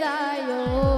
যায়ও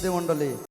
সাইরা কেউ বিদেশ যায়ও না সুধী মণ্ডলী